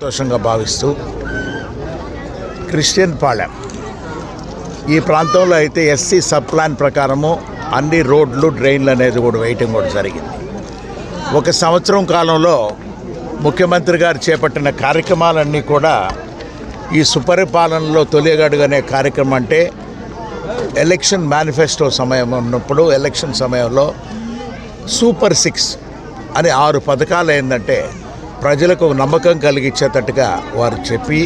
సంతోషంగా భావిస్తూ క్రిస్టియన్ పాళెం. ఈ ప్రాంతంలో అయితే ఎస్సీ సబ్ ప్లాన్ ప్రకారము అన్ని రోడ్లు డ్రైన్లు అనేది కూడా వేయటం కూడా జరిగింది. ఒక సంవత్సరం కాలంలో ముఖ్యమంత్రి గారు చేపట్టిన కార్యక్రమాలన్నీ కూడా ఈ సుపరిపాలనలో తొలిగడుగనే కార్యక్రమం అంటే ఎలక్షన్ మేనిఫెస్టో సమయం ఉన్నప్పుడు ఎలక్షన్ సమయంలో సూపర్ సిక్స్ అని ఆరు పథకాలు ఏంటంటే ప్రజలకు నమ్మకం కలిగించేటట్టుగా వారు చెప్పి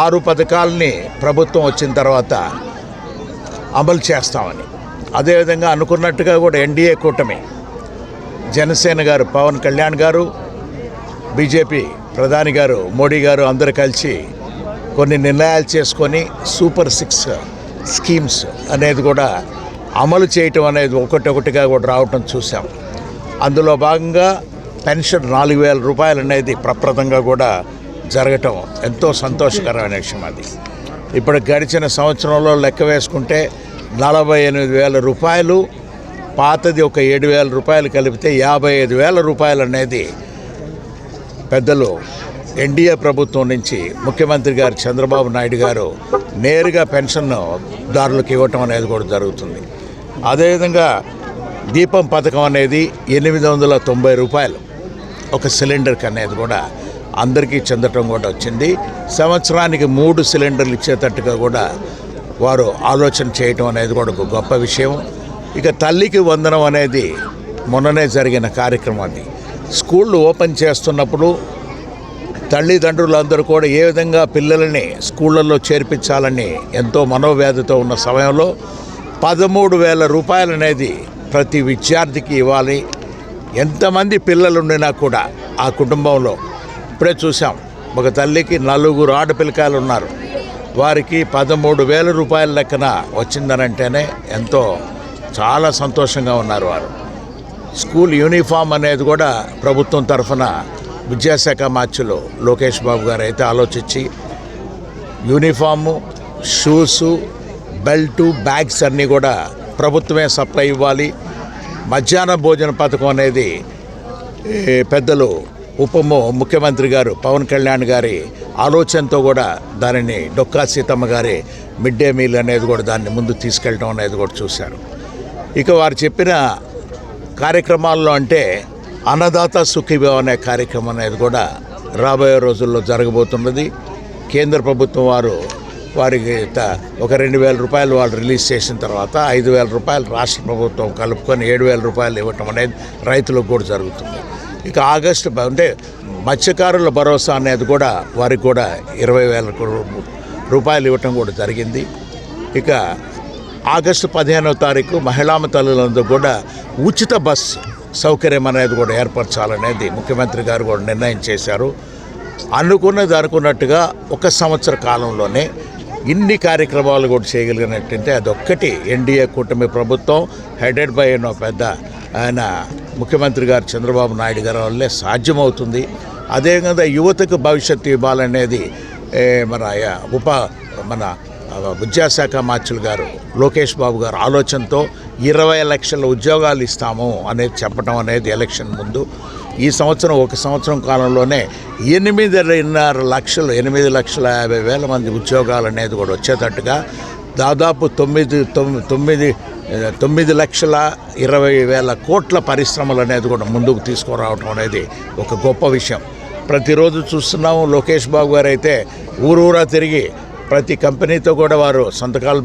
ఆరు పథకాలని ప్రభుత్వం వచ్చిన తర్వాత అమలు చేస్తామని. అదేవిధంగా అనుకున్నట్టుగా కూడా ఎన్డీఏ కూటమి జనసేన గారు పవన్ కళ్యాణ్ గారు బీజేపీ ప్రధాని గారు మోడీ గారు అందరూ కలిసి కొన్ని నిర్ణయాలు చేసుకొని సూపర్ సిక్స్ స్కీమ్స్ అనేది కూడా అమలు చేయటం అనేది ఒకటొకటిగా కూడా రావటం చూసాం అందులో భాగంగా పెన్షన్ నాలుగు వేల రూపాయలు అనేది ప్రప్రదంగా కూడా జరగటం ఎంతో సంతోషకరమైన విషయం అది. ఇప్పుడు గడిచిన సంవత్సరంలో లెక్క వేసుకుంటే నలభై ఎనిమిది వేల రూపాయలు పాతది ఒక ఏడు వేల రూపాయలు కలిపితే యాభై ఐదు వేల రూపాయలు అనేది పెద్దలు ఎన్డీఏ ప్రభుత్వం నుంచి ముఖ్యమంత్రి గారు చంద్రబాబు నాయుడు గారు నేరుగా పెన్షన్ దారులకు ఇవ్వటం అనేది కూడా జరుగుతుంది. అదేవిధంగా దీపం పథకం అనేది ఎనిమిది వందల తొంభై రూపాయలు. ఒక సిలిండర్కి అనేది కూడా అందరికీ చెందటం కూడా వచ్చింది. సంవత్సరానికి మూడు సిలిండర్లు ఇచ్చేటట్టుగా కూడా వారు ఆలోచన చేయటం అనేది కూడా ఒక గొప్ప విషయం. ఇక తల్లికి వందనం అనేది మొన్ననే జరిగిన కార్యక్రమం అది. స్కూళ్ళు ఓపెన్ చేస్తున్నప్పుడు తల్లిదండ్రులందరూ కూడా ఏ విధంగా పిల్లలని స్కూళ్ళల్లో చేర్పించాలని ఎంతో మనోవ్యాధితో ఉన్న సమయంలో పదమూడు వేల రూపాయలు అనేది ప్రతి విద్యార్థికి ఇవ్వాలి. ఎంతమంది పిల్లలు ఉండినా కూడా ఆ కుటుంబంలో. ఇప్పుడే చూసాం ఒక తల్లికి నలుగురు ఆడపిల్లకాయలు ఉన్నారు వారికి పదమూడు వేల రూపాయల లెక్కన వచ్చిందనంటేనే ఎంతో చాలా సంతోషంగా ఉన్నారు వారు. స్కూల్ యూనిఫామ్ అనేది కూడా ప్రభుత్వం తరఫున విద్యాశాఖ మార్చులు లోకేష్ బాబు గారు అయితే ఆలోచించి యూనిఫాము షూసు బెల్టు బ్యాగ్స్ అన్నీ కూడా ప్రభుత్వమే సప్లై ఇవ్వాలి. మధ్యాహ్న భోజన పథకం అనేది పెద్దలు ఉప ముఖ్యమంత్రి గారు పవన్ కళ్యాణ్ గారి ఆలోచనతో కూడా దానిని డొక్కా సీతమ్మ గారి మిడ్ డే మీల్ అనేది కూడా దాన్ని ముందు తీసుకెళ్ళడం అనేది కూడా చూశారు. ఇక వారు చెప్పిన కార్యక్రమాల్లో అంటే అన్నదాత సుఖీభావ అనే కార్యక్రమం అనేది కూడా రాబోయే రోజుల్లో జరగబోతున్నది. కేంద్ర ప్రభుత్వం వారు వారికి త- ఒక రెండు వేల రూపాయలు వాళ్ళు రిలీజ్ చేసిన తర్వాత ఐదు వేల రూపాయలు రాష్ట్ర ప్రభుత్వం కలుపుకొని ఏడు వేల రూపాయలు ఇవ్వటం అనేది రైతులకు కూడా జరుగుతుంది. ఇక ఆగస్టు అంటే మత్స్యకారుల భరోసా అనేది కూడా వారికి కూడా ఇరవై వేల రూపాయలు ఇవ్వటం కూడా జరిగింది. ఇక ఆగస్టు పదిహేనవ తారీఖు మహిళామ తల్లులందరూ కూడా ఉచిత బస్ సౌకర్యం అనేది కూడా ఏర్పరచాలనేది ముఖ్యమంత్రి గారు కూడా నిర్ణయం చేశారు. అనుకున్నది అనుకున్నట్టుగా ఒక సంవత్సర కాలంలోనే ఇన్ని కార్యక్రమాలు కూడా చేయగలిగినట్టంటే అదొక్కటి ఎన్డీఏ కూటమి ప్రభుత్వం హెడెడ్ బై ఎన్నో పెద్ద ఆయన ముఖ్యమంత్రి గారు చంద్రబాబు నాయుడు గారి వల్లే సాధ్యమవుతుంది. అదేవిధంగా యువతకు భవిష్యత్తు ఇవ్వాలనేది మన ఉప మన విద్యాశాఖ మార్చులు గారు లోకేష్ బాబు గారు ఆలోచనతో ఇరవై లక్షల ఉద్యోగాలు ఇస్తాము అనేది చెప్పడం అనేది ఎలక్షన్ ముందు. ఈ సంవత్సరం ఒక సంవత్సరం కాలంలోనే ఎనిమిదిన్నర లక్షలు ఎనిమిది లక్షల యాభై వేల మంది ఉద్యోగాలు అనేది కూడా వచ్చేటట్టుగా దాదాపు తొమ్మిది తొమ్మిది తొమ్మిది తొమ్మిది లక్షల ఇరవై వేల కోట్ల పరిశ్రమలు అనేది కూడా ముందుకు తీసుకురావడం అనేది ఒక గొప్ప విషయం. ప్రతిరోజు చూస్తున్నాము లోకేష్ బాబు గారు అయితే ఊరూరా తిరిగి ప్రతి కంపెనీతో కూడా వారు సంతకాలు